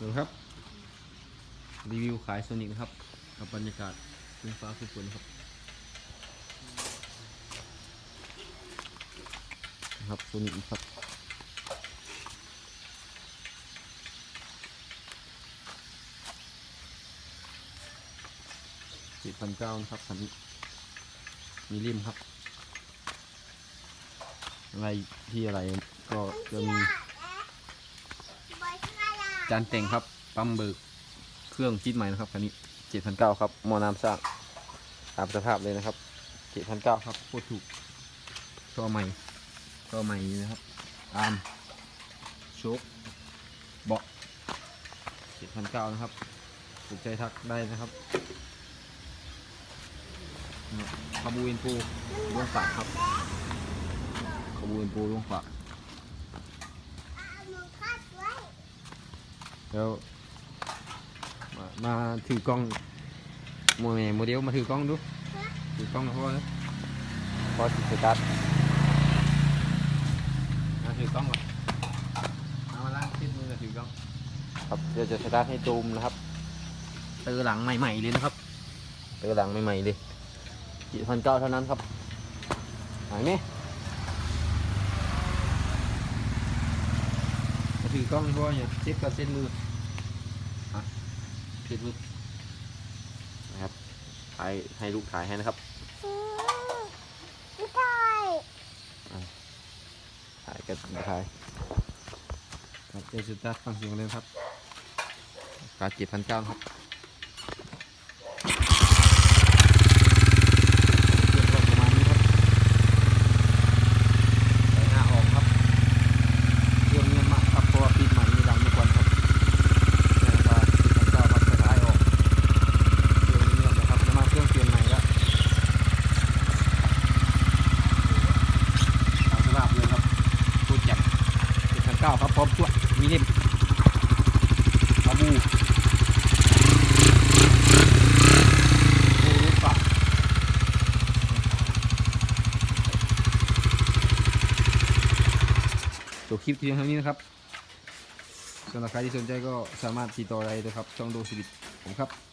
ดูครับรีวิวขายโซนิกนะครับกับบรรยากาศพื้นฟ้าคือฝนครับครับโซนิกครับเจ็ดพันเก้านะครับคันนี้มีริมครับอะไรที่อะไรก็จะมี จานแต่งครับ ปั๊มเบิก เครื่องคิดใหม่นะครับคันนี้เจ็ดพันเก้าครับหมอน้ำสร้างตามสภาพเลยนะครับเจ็ดพันเก้าครับโคตรถูกตัวใหม่ตัวใหม่นะครับอาร์มโชคเบาะเจ็ดพันเก้านะครับถูกใจทักได้นะครับคาบูอินปูดวงฝากครับคาบูอินปูดวงฝาก แล้วมามาถือกล้องโมเมโมเดลมาถือกล้องดู ถือกล้องนะพ่อนะพอสิสตาร์ทมาถือกล้องก่อนเอามาล้างติดมือกับถือกล้อง ครับเดี๋ยวจะสตาร์ทให้จูมนะครับเตอหลังใหม่ๆเลยนะครับเตอหลังใหม่ๆเลยกี่พันเก้าเท่านั้นครับหายไหมมา ถือกล้องพ่อเนี่ยเช็ดกับเส้นมือคลิปนะครับถ่ายให้ลูกถ่ายให้นะครับถ่ายกันถ่ายครับเจสุดตัดฟังเสียงเลยครับราคาเจ็ดพันเก้าครับเครื่องก็ประมาณนี้ครับใส่หน้าออกครับเครื่องเงียบมากครับเพราะว่าปีใหม่ไม่ดังเมื่อก่อนครับในราคาเจ็ดพันเก้าครับใส่ท้ายออก เครื่องเงียบนะครับจะมาเครื่องเปลี่ยนใหม่แล้ว ตามสภาพเลยครับตัวแจ็คเจ็ดพันเก้าครับพร้อมตัวมีเล่มบาบูโอ้ลูกปักจบคลิปเพียงเท่านี้นะครับสำหรับใครที่สนใจก็สามารถติดต่อไรได้ครับช่องโดสิบิตผมครับ